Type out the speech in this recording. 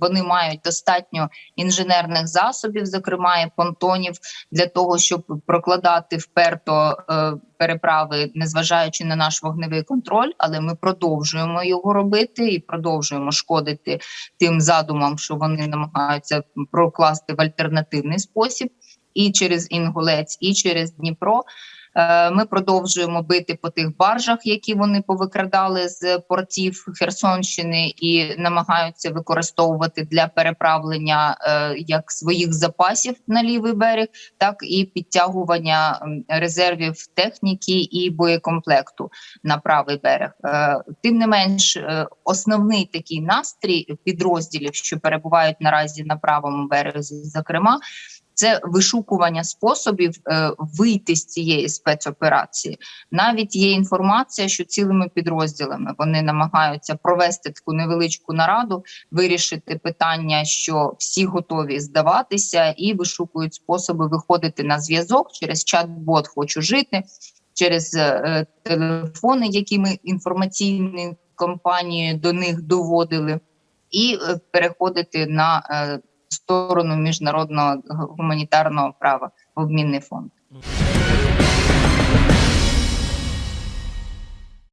вони мають достатньо інженерних засобів, зокрема і понтонів, для того, щоб прокладати вперто е, переправи, незважаючи на наш вогневий контроль. Але ми продовжуємо його робити і продовжуємо шкодити тим задумам, що вони намагаються прокласти в альтернативний спосіб, і через Інгулець, і через Дніпро. Е, Ми продовжуємо бити по тих баржах, які вони повикрадали з портів Херсонщини, і намагаються використовувати для переправлення е, як своїх запасів на лівий берег, так і підтягування резервів техніки і боєкомплекту на правий берег. Е, Тим не менш, основний такий настрій підрозділів, що перебувають наразі на правому березі, зокрема, це вишукування способів е, вийти з цієї спецоперації. Навіть є інформація, що цілими підрозділами вони намагаються провести таку невеличку нараду, вирішити питання, що всі готові здаватися, і вишукують способи виходити на зв'язок через чат-бот Хочу жити, через е, телефони, які ми інформаційні компанії до них доводили, і е, переходити на е, сторону міжнародного гуманітарного права в обмінний фонд.